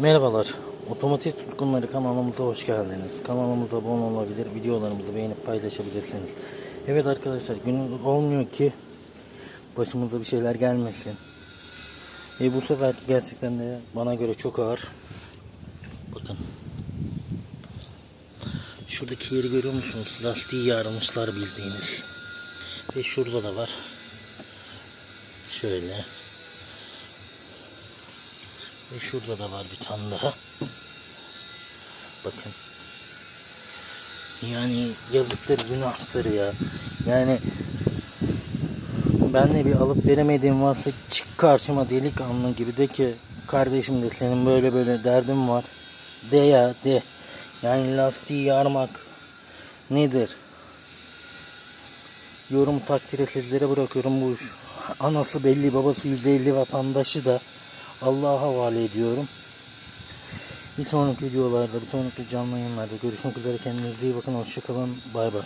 Merhabalar. Otomotiv tutkunları kanalımıza hoş geldiniz. Kanalımıza abone olabilir, videolarımızı beğenip paylaşabilirsiniz. Evet arkadaşlar gün olmuyor ki başımıza bir şeyler gelmesin. E bu seferki gerçekten de bana göre çok ağır. Bakın. Şuradaki yeri görüyor musunuz? Lastiği yarmışlar bildiğiniz. Ve şurada da var. Şöyle. Ve şurada da var bir tane daha. Bakın. Yani yazıktır günahtır ya. Yani ben de bir alıp veremediğim varsa çık karşıma delikanlı gibi de ki kardeşim de senin böyle böyle derdin var. De ya de. Yani lastiği yarmak nedir? Yorum takdiri sizlere bırakıyorum bu iş. Anası belli babası 150 vatandaşı da Allah'a havale ediyorum. Bir sonraki videolarda, bir sonraki canlı yayınlarda görüşmek üzere. Kendinize iyi bakın. Hoşçakalın. Bay bay.